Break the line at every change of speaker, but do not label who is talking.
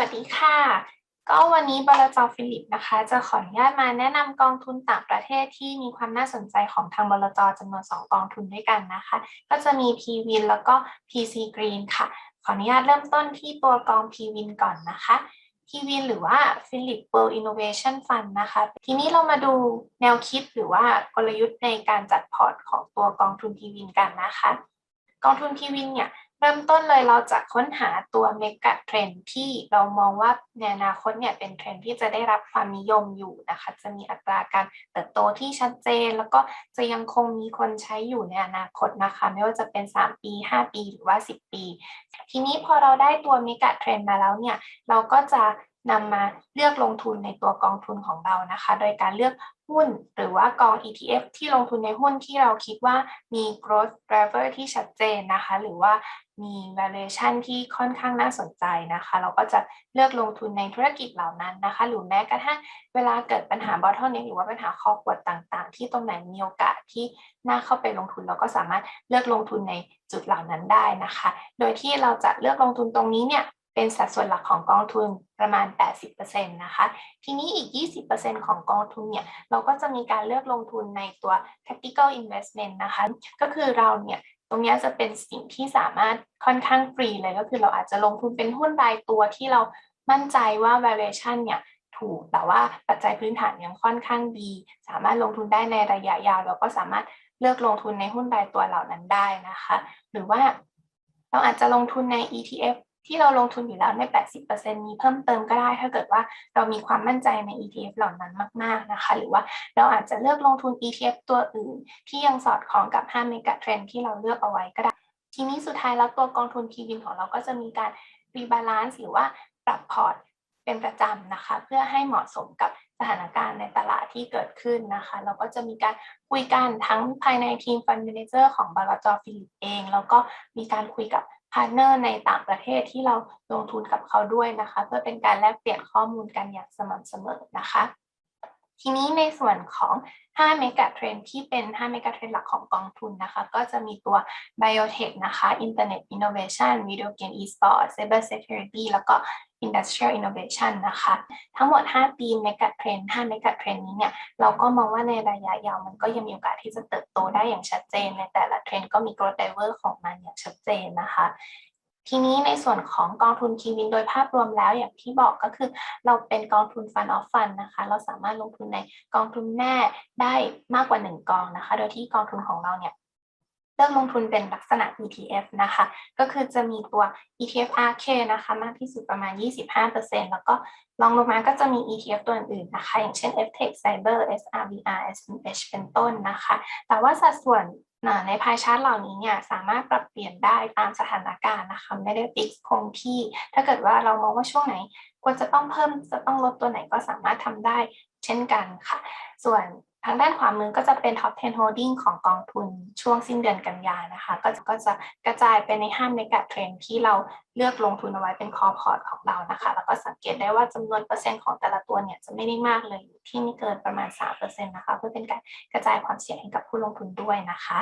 วัสดีค่ะ ก็วันนี้บลจฟิลิปนะคะ จะขออนุญาตมาแนะนำกองทุนต่างประเทศที่มีความน่าสนใจของทางบลจจำนวน 2 กองทุนด้วยกันนะคะ ก็จะมี PWIN แล้วก็ PC Green ค่ะ ขออนุญาตเริ่มต้นที่ตัวกอง PWIN ก่อนนะคะ PWIN หรือว่า Philip World Innovation Fund นะคะ ทีนี้เรามาดูแนวคิดหรือว่ากลยุทธ์ในการจัดพอร์ตของตัวกองทุน PWIN กันนะคะ กองทุน PWIN เนี่ย เริ่มต้นเลยเราจะค้นหาตัวเมกะเทรนที่เรามองว่าในอนาคตเนี่ยเป็นเทรนที่จะได้รับความนิยมอยู่นะคะ จะมีอัตราการเติบโตที่ชัดเจน แล้วก็จะยังคงมีคนใช้อยู่ในอนาคตนะคะ ไม่ว่าจะเป็น 3 ปี 5 ปีหรือว่า 10 ปี ทีนี้พอเราได้ตัวเมกะเทรนมาแล้วเนี่ย เราก็จะ นำมาเลือกลงทุนในตัวกองทุนของเรานะคะ โดยการเลือกหุ้นหรือว่ากอง ETF ที่ลงทุนในหุ้นที่เราคิดว่ามี growth driver ที่ชัดเจนนะคะ หรือว่ามี valuation ที่ค่อนข้างน่าสนใจนะคะ เราก็จะเลือกลงทุนในธุรกิจเหล่านั้นนะคะ หรือแม้กระทั่งเวลาเกิดปัญหา bottleneck หรือว่าปัญหาคอขวดต่างๆ ที่ตรงไหนมีโอกาสที่น่าเข้าไปลงทุน เราก็สามารถเลือกลงทุนในจุดเหล่านั้นได้นะคะ โดยที่เราจะเลือกลงทุนตรงนี้เนี่ย เป็นสัดส่วนหลักของกองทุนประมาณ 80%นะคะ ทีนี้อีก 20%ของกองทุนเนี่ย เราก็จะมีการเลือกลงทุนในตัว tactical investment นะคะ ก็คือเราเนี่ยตรงนี้จะเป็นสิ่งที่สามารถค่อนข้างฟรีเลยก็คือเราอาจจะลงทุนเป็นหุ้นรายตัวที่เรามั่นใจว่า valuation เนี่ยถูก แต่ว่าปัจจัยพื้นฐานยังค่อนข้างดี สามารถลงทุนได้ในระยะยาว เราก็สามารถเลือกลงทุนในหุ้นรายตัวเหล่านั้นได้นะคะ หรือว่าเราอาจจะลงทุนใน ETF ที่เราลงทุนอยู่แล้วใน 80%มีเพิ่มเติมก็ได้ ถ้าเกิดว่าเรามีความมั่นใจใน ETF เหล่านั้นมาก ๆนะคะ หรือว่าเราอาจจะเลือกลงทุน ETF ตัวอื่น ที่ยังสอดคล้องกับ5 mega trend ที่เราเลือกเอาไว้ก็ได้ ทีนี้สุดท้ายแล้วตัวกองทุน p w i n ของเราก็จะมีการรีบาลานซ์หรือว่าปรับพอร์ตเป็นประจำนะคะ เพื่อให้เหมาะสมกับสถานการณ์ในตลาดที่เกิดขึ้นนะคะ เราก็จะมีการคุยกันทั้งภายในทีมฟันเมนเจอร์ของบลจฟิลิปเอง แล้วก็มีการคุยกับาร์ทเนอร์ในต่างประเทศที่เราลงทุนกับเขาด้วยนะคะ เพื่อเป็นการแลกเปลี่ยนข้อมูลกันอย่างสม่ำเสมอนะคะ ทีนี้ในส่วนของ 5 เมกะเทรนที่เป็น 5 เมกะเทรนหลักของกองทุนนะคะ ก็จะมีตัว Biotech นะคะ Internet Innovation Video Game Esport Cyber Security แล้วก็ Industrial Innovation นะคะ ทั้งหมด 5 ปี Mega Trend 5 Mega Trend นี้เนี่ย เราก็มองว่าในระยะยาวมันก็ยังมีโอกาสที่จะเติบโตได้อย่างชัดเจน ในแต่ละเทรนก็มี growth driver ของมันอย่างชัดเจนนะคะ ทีนี้ในส่วนของกองทุนคีวินโดยภาพรวมแล้วอย่างที่บอกก็คือ เราเป็นกองทุนฟันออฟฟันนะคะ เราสามารถลงทุนในกองทุนแม่ได้มากกว่า 1 กองนะคะ โดยที่กองทุนของเราเนี่ยเลือกลงทุนเป็นลักษณะ ETF นะคะ ก็คือจะมีตัว ETF RK นะคะ มากที่สุดประมาณ 25%แล้วก็ลองลงมาก็จะมี ETF ตัวอื่นๆนะคะ อย่างเช่น FTech Cyber SRVR SMH เป็นต้นนะคะ แต่ว่าสัดส่วน ในพายชาร์ตเหล่านี้เนี่ยสามารถปรับเปลี่ยนได้ตามสถานการณ์นะคะไม่ได้ฟิกคงที่ ถ้าเกิดว่าเรามองว่าช่วงไหนควรจะต้องเพิ่มจะต้องลดตัวไหนก็สามารถทำได้เช่นกันค่ะ ส่วน ทางด้านขวามือก็จะเป็น Top 10 Holding ของกองทุนช่วงสิ้นเดือนกันยานะคะ ก็ก็จะกระจายไปในห้า Mega Trend ที่เราเลือกลงทุนเอาไว้เป็นคอพอร์ตของเรานะคะ แล้วก็สังเกตได้ว่าจำนวนเปอร์เซ็นต์ของแต่ละตัวเนี่ยจะไม่ได้มากเลยที่ไม่เกินประมาณ3%นะคะ เพื่อเป็นการกระจายความเสี่ยงให้กับผู้ลงทุนด้วยนะคะ